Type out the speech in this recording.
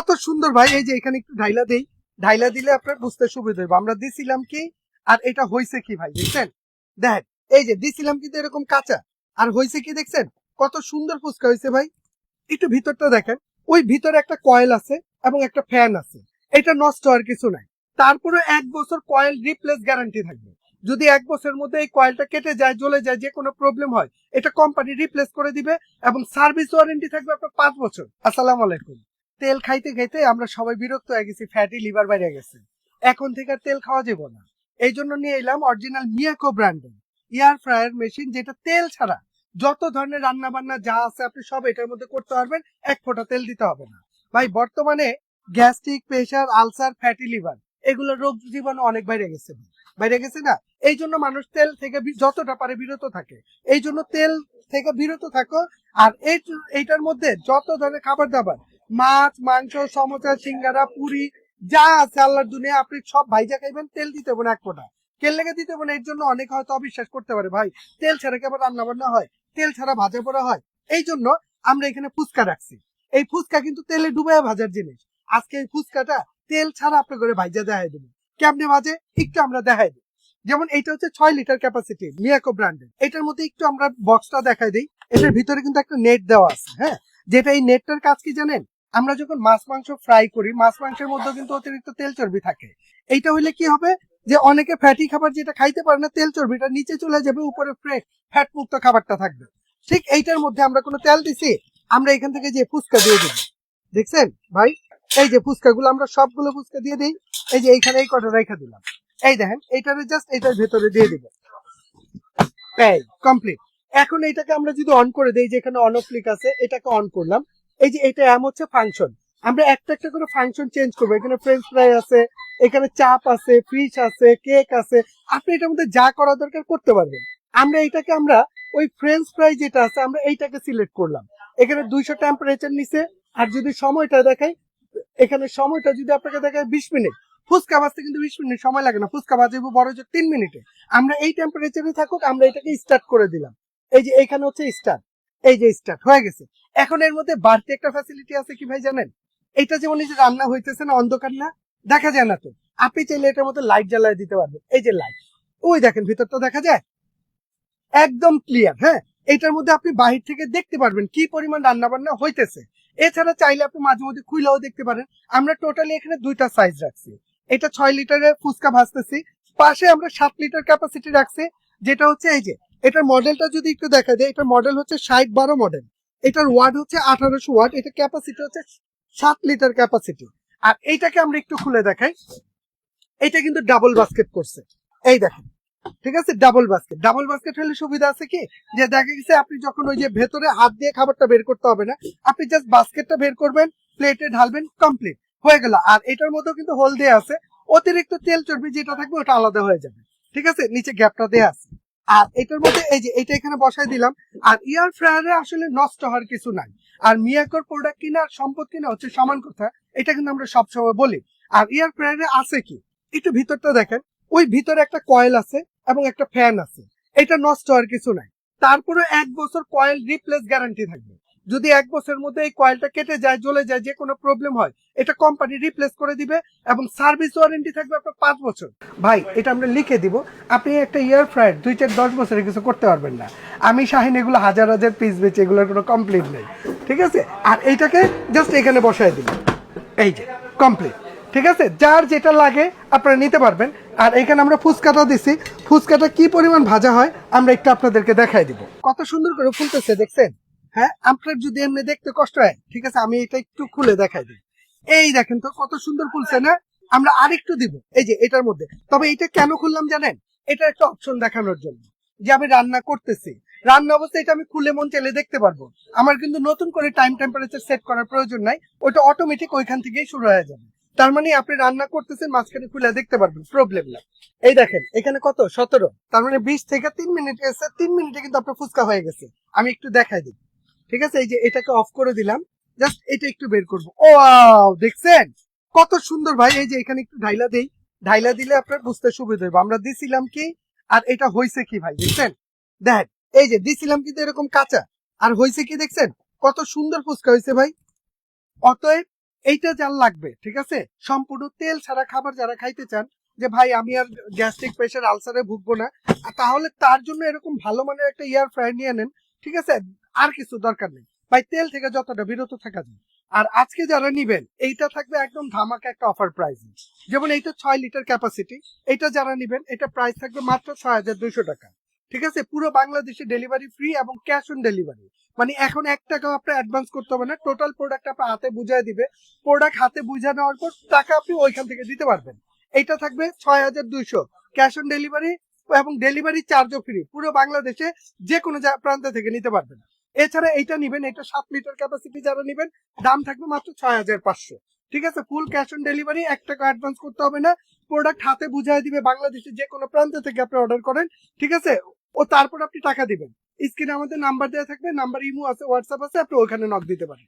কত সুন্দর ভাই, এই যে এখানে একটু ঢাইলা দেই। ঢাইলা দিলে আপনার বুঝতে সুবিধা হবে আমরা দিছিলাম কি, আর এটা হইছে কি ভাই, দেখছেন? দেখ, এই যে দিছিলাম কিন্তু এরকম কাঁচা, আর হইছে কি দেখছেন? কত সুন্দর ফুচকা হয়েছে ভাই। একটু ভিতরটা দেখেন। ওই ভিতরে একটা কয়েল আছে এবং একটা ফ্যান আছে। এটা নষ্ট হওয়ার কিছু নাই। তারপরে এক বছর কয়েল রিপ্লেস গ্যারান্টি থাকবে। যদি এক বছরের মধ্যে এই কয়েলটা কেটে যায়, জ্বলে যায়, যে কোনো প্রবলেম হয়, এটা কোম্পানি রিপ্লেস করে দিবে এবং সার্ভিস ওয়ারেন্টি থাকবে আপনার পাঁচ বছর। আসসালামু আলাইকুম। তেল খাইতে খাইতে আমরা সবাই বিরক্ত হয়ে গেছি ফ্যাটি লিভার বাইরে গেছে। এখন থেকে তেল খাওয়া যাবে না। এই জন্য নিয়ে এলাম অরিজিনাল মিয়াকো ব্র্যান্ডের এয়ার ফ্রায়ার মেশিন যেটা তেল ছাড়া যত ধরনের রান্না বান্না যা আছে আপনি সব এটার মধ্যে করতে পারবেন, এক ফোঁটা তেল দিতে হবে না। ভাই, বর্তমানে gastric pressure ulcer fatty liver এগুলো রোগ জীবাণু অনেক বাইরে গেছে। বাইরে গেছে না? এই জন্য মানুষ তেল থেকে যতটা পারে বিরত থাকে। এই জন্য তেল থেকে বিরত থাকো। আর এই এইটার মধ্যে যত ধরনের খাবার দাবার মাছ, মাংস, সমোসা, সিঙ্গারা, পুরি, যা আছে আল্লাহর দুনিয়া আপনি সব ভাইজা খাইবেন, তেল দিতে হবে এক ফোঁটা। তেল লেগে দিতে হবে এর জন্য অনেকে হয়তো অবিশ্বাস করতে পারে, ভাই। তেল ছাড়া কি আবার রান্না বান্না হয়? তেল ছাড়া ভাজা পোড়া হয়? এই জন্য আমরা এখানে ফুচকা রাখছি। এই ফুচকা কিন্তু তেলে ডুবে ভাজার জিনিস। আজকে এই ফুচকাটা তেল ছাড়া আপনি করে ভাইজা দেখাই দেবো কেমনে ভাজে? একটু আমরা দেখাই দিই। যেমন এইটা হচ্ছে ছয় লিটার ক্যাপাসিটি মিয়াকো ব্র্যান্ডের এটার মধ্যে একটু আমরা বক্সটা দেখাই দিই। এটার ভিতরে কিন্তু একটা নেট দেওয়া আছে হ্যাঁ? যেটা এই নেটটার কাজ কি জানেন? আমরা যখন মাছ, মাংস ফ্রাই করি, মাছ, মাংসের মধ্যে কিন্তু অতিরিক্ত তেল চর্বি থাকে। এইটা হইলে কি হবে? যে অনেকে ফ্যাটি খাবার যেটা খাইতে পারে না, তেল চর্বিটা নিচে চলে যাবে, উপরে ফ্রেশ ফ্যাট মুক্ত খাবারটা থাকবে। ঠিক এইটার মধ্যে আমরা কোনো তেল দিছি, আমরা এখান থেকে যে ফুচকা দিয়ে দেবো। দেখছেন ভাই? এই যে ফুচকা গুলো আমরা সবগুলো ফুচকা দিয়ে দিই। এই যে এইখানে এই কটা রেখে দিলাম। এই দেখেন, এইটারে জাস্ট এটার ভেতরে দিয়ে দিব। এই কমপ্লিট এখন এটাকে আমরা যদি অন করে দেই, যেখানে অন অফ আছে, এটাকে অন করলাম। এই যে এটা এম হচ্ছে ফাংশন আমরা একটা একটা করে ফাংশন চেঞ্জ করব। এখানে ফ্রেঞ্চ ফ্রাই আছে, এখানে চাপ আছে ফিশ আছে কেক আছে। আপনি এটার মধ্যে যা করা দরকার করতে পারবেন। আমরা এইটাকে আমরা ওই ফ্রেঞ্চ ফ্রাই যেটা আছে, আমরা এইটাকে সিলেক্ট করলাম। এখানে দুইশো টেম্পারেচার নিচে আর যদি সময়টা দেখাই, এখানে সময়টা যদি আপনাকে দেখায় বিশ মিনিট। ফুচকা ভাজতে কিন্তু বিশ মিনিট সময় লাগে না। ফুচকা ভাজবো বড় যে তিন মিনিটে। আমরা এই টেম্পারেচারে থাকুক, আমরা এটাকে স্টার্ট করে দিলাম। এই যে এখানে হচ্ছে স্টার্ট এই যে স্টার্ট হয়ে গেছে। এখন এর মধ্যে বাড়তি একটা ফ্যাসিলিটি আছে কি ভাই জানেন? এটা যেমন এই যে রান্না হইতেছে না, অন্ধকার না, দেখা যায় না তো। আপনি চাইলে এটার মধ্যে লাইট জ্বালায় দিতে পারবেন। এই যে লাইট ওই দেখেন, ভিতরটা দেখা যায়? একদম ক্লিয়ার হ্যাঁ? এটার মধ্যে আপনি বাহির থেকে দেখতে পারবেন কি পরিমাণ রান্না বান্না হইতেছে। এছাড়া চাইলে আপনি মাঝে মধ্যে খুইলেও দেখতে পারেন। আমরা টোটালি এখানে দুইটা সাইজ রাখছি। এটা ছয় লিটারের ফুচকা ভাজতেছি। পাশে আমরা সাত লিটার ক্যাপাসিটি রাখছি। যেটা হচ্ছে এই যে, এটার মডেলটা যদি একটু দেখা যায়, এটার মডেল হচ্ছে ষাট বারো মডেল এটার ওয়াট হচ্ছে আঠারোশো ওয়াট এটা ক্যাপাসিটি হচ্ছে সাত লিটার ক্যাপাসিটি আর এইটাকে আমরা একটু খুলে দেখাই। এটা কিন্তু ডাবল বাস্কেট করছে। এই দেখেন, ঠিক আছে? ডাবল বাস্কেট ডাবল বাস্কেট হলে সুবিধা আছে কি? যে দেখা গেছে আপনি যখন ওই যে ভেতরে হাত দিয়ে খাবারটা বের করতে হবে না, আপনি জাস্ট বাস্কেটটা বের করবেন প্লেটে ঢালবেন কমপ্লিট হয়ে গেল। আর এটার মধ্যেও কিন্তু হোল দেয়া আছে। অতিরিক্ত তেল চর্বি যেটা থাকবে ওটা আলাদা হয়ে যাবে। ঠিক আছে? নিচে গ্যাপটা দেয়া আছে। আর এটার মধ্যে এই যে এটা এখানে বসাই দিলাম, আর ইয়ার ফ্রায়ারে আসলে নষ্ট হওয়ার কিছু নাই। আর মিয়াকোর প্রোডাক্ট কিনা সম্পদ কিনা হচ্ছে সমান কথা, এটা কিন্তু আমরা সবসময় বলি। আর ইয়ার ফ্রায়ারে আছে কি? একটু ভিতরটা দেখেন। ওই ভিতরে একটা কয়েল আছে এবং একটা ফ্যান আছে। এটা নষ্ট হওয়ার কিছু নাই। তারপরে এক বছর কয়েল রিপ্লেস গ্যারান্টি থাকবে। যদি এক বছরের মধ্যে এই কয়েলটা কেটে যায়, জ্বলে যায়, যে কোনো প্রবলেম হয়, এটা কোম্পানি রিপ্লেস করে দিবে এবং সার্ভিস ওয়ারেন্টি থাকবে আপনার পাঁচ বছর। ভাই, এটা আমরা লিখে দিব। আপনি একটা ইয়ার ফ্রায়ার দুই চার দশ বছরে কিছু করতে পারবেন না। আমি শাহিন, এগুলো হাজার হাজার পিস বেচে, এগুলোর কোনো কমপ্লিট নেই। ঠিক আছে? আর এইটাকে জাস্ট এখানে বসায় দিবেন। এই যে কমপ্লিট ঠিক আছে? যার যেটা লাগে আপনারা নিতে পারবেন। আর এখানে আমরা ফুচকাটা দিছি। ফুচকাটা কি পরিমাণ ভাজা হয়, আমরা একটু আপনাদেরকে দেখাই দিব। কত সুন্দর করে ফুলতেছে, দেখছেন? হ্যাঁ আপনার যদি এমনি দেখতে কষ্ট হয়, ঠিক আছে, আমি এটা একটু খুলে দেখাই দিই। এই দেখেন তো, কত সুন্দর ফুলছে না? আমরা আরেকটু দিব, এই যে এটার মধ্যে। তবে এটা কেন খুললাম জানেন? এটা একটা অপশন দেখানোর জন্য, যে আমি রান্না করতেছি। রান্না অবস্থায় এটা আমি খুলে মন চাইলে দেখতে পারব। আমার কিন্তু নতুন করে টাইম টেম্পারেচার সেট করার প্রয়োজন নাই, ওটা অটোমেটিক ওইখান থেকেই শুরু হয়ে যাবে। তার মানে আপনি রান্না করতেছেন, মাঝখানে খুলে দেখতে পারবেন প্রবলেম না এই দেখেন, এখানে কত? সতেরো। তার মানে বিশ থেকে তিন মিনিট এসে তিন মিনিটে কিন্তু আপনার ফুচকা হয়ে গেছে। আমি একটু দেখাই দিই। ঠিক আছে? এই যে এটাকে অফ করে দিলাম। জাস্ট এটা একটু বের করব। ও দেখছেন? কত সুন্দর ভাই। এই যে এখানে একটু ঢাইলা দেই। ঢাইলা দিলে আপনার বুঝতে সুবিধা হবে আমরা দিছিলাম কি? আর এটা হয়েছে কি ভাই? দেখছেন? দেখ, এই যে দিছিলাম কিন্তু এরকম কাঁচা। আর হয়েছে কি দেখছেন? কত সুন্দর ফুচকা হয়েছে ভাই। অতএব এইটা যার লাগবে, ঠিক আছে? সম্পূর্ণ তেল ছাড়া খাবার যারা খাইতে চান, যে ভাই আমি আর গ্যাস্ট্রিক প্রেশার আলসারে ভুগবো না, তাহলে তার জন্য এরকম ভালো মানের একটা ইয়ার ফ্রায়ার নিয়ে নেন, ঠিক আছে? আর কিছু দরকার নেই। ভাই, তেল থেকে যতটা বিরত থাকা যায়। আর আজকে যারা নিবেন, এইটা থাকবে একদম ধামাকা একটা অফার প্রাইস যেমন এইটা ছয় লিটার ক্যাপাসিটি এটা যারা নিবেন, এটা প্রাইস থাকবে মাত্র ছয় হাজার দুইশো টাকা। ঠিক আছে? পুরো বাংলাদেশে ডেলিভারি ফ্রি এবং ক্যাশ অন ডেলিভারি মানে এখন এক টাকাও আপনার অ্যাডভান্স করতে হবে না টোটাল প্রোডাক্ট আপনার হাতে বুঝাই দিবে। প্রোডাক্ট হাতে বুঝা নেওয়ার পর টাকা আপনি ওইখান থেকে দিতে পারবেন। এইটা থাকবে ছয় হাজার দুইশো। ক্যাশ অন ডেলিভারি এবং ডেলিভারি চার্জও ফ্রি পুরো বাংলাদেশে যে কোনো প্রান্ত থেকে নিতে পারবেন। এছাড়া এইটা নিবেন এটা সাত লিটার ক্যাপাসিটি যারা নিবেন, দাম থাকবে মাত্র ছয় হাজার পাঁচশো। ঠিক আছে? ফুল ক্যাশ অন ডেলিভারি এক টাকা অ্যাডভান্স করতে হবে না। প্রোডাক্ট হাতে বুঝাই দিবে বাংলাদেশের যে কোনো প্রান্ত থেকে আপনি অর্ডার করেন। ঠিক আছে? ও তারপর আপনি টাকা দিবেন। স্ক্রিনে আমাদের নাম্বার দেওয়া থাকবে নাম্বার ইমো আছে হোয়াটসঅ্যাপ আছে, আপনি ওখানে নক দিতে পারেন।